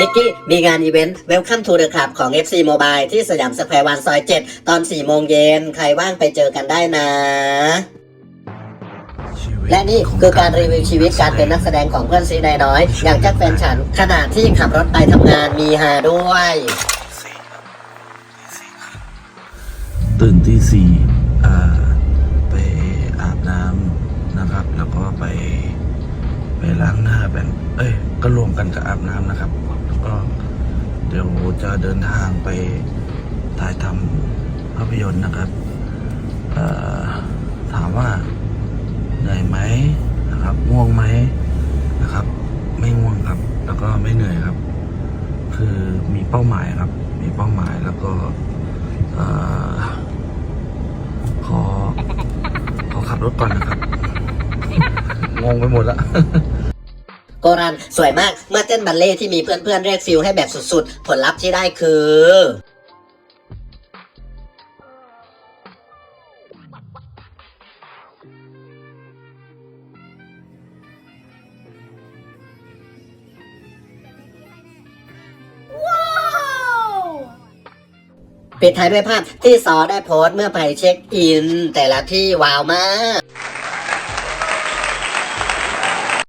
นิกกี้มีงานอีเวนต์ Welcome to the Club ของ FC Mobile ที่สยามสแควร์วันซอย 7 ตอน 4 โมงเย็น ใครว่างไปเจอกันได้นะ และนี่คือการรีวิวชีวิตการเป็นนักแสดงของเพื่อนซีนายน้อย อย่างแจ็คแฟนฉัน ขณะที่ขับรถไปทำงานมีฮาด้วย ตื่นที่สี่ไปอาบน้ำนะครับ แล้วก็ไป ไปล้างหน้าแบ่งเอ้ย ก็รวมกันกับอาบน้ำนะครับ ก็เดี๋ยวจะเดินทางไปถ่ายทำภาพยนตร์นะครับถามว่าเหนื่อยไหมนะครับง่วงไหมนะครับ ไม่ง่วงครับ แล้วก็ไม่เหนื่อยครับ คือมีเป้าหมายครับ มีเป้าหมายแล้วก็ขอขอขับรถก่อนนะครับงงไปหมดละ โกรันสวยมากเมื่อเต้นบัลเล่ที่มีเพื่อนๆเรียกฟิลให้แบบสุดๆ ผลลัพธ์ที่ได้คือปิดท้ายด้วยภาพที่ซอได้โพสเมื่อไปเช็คอิน แต่ละที่ว้าวมาก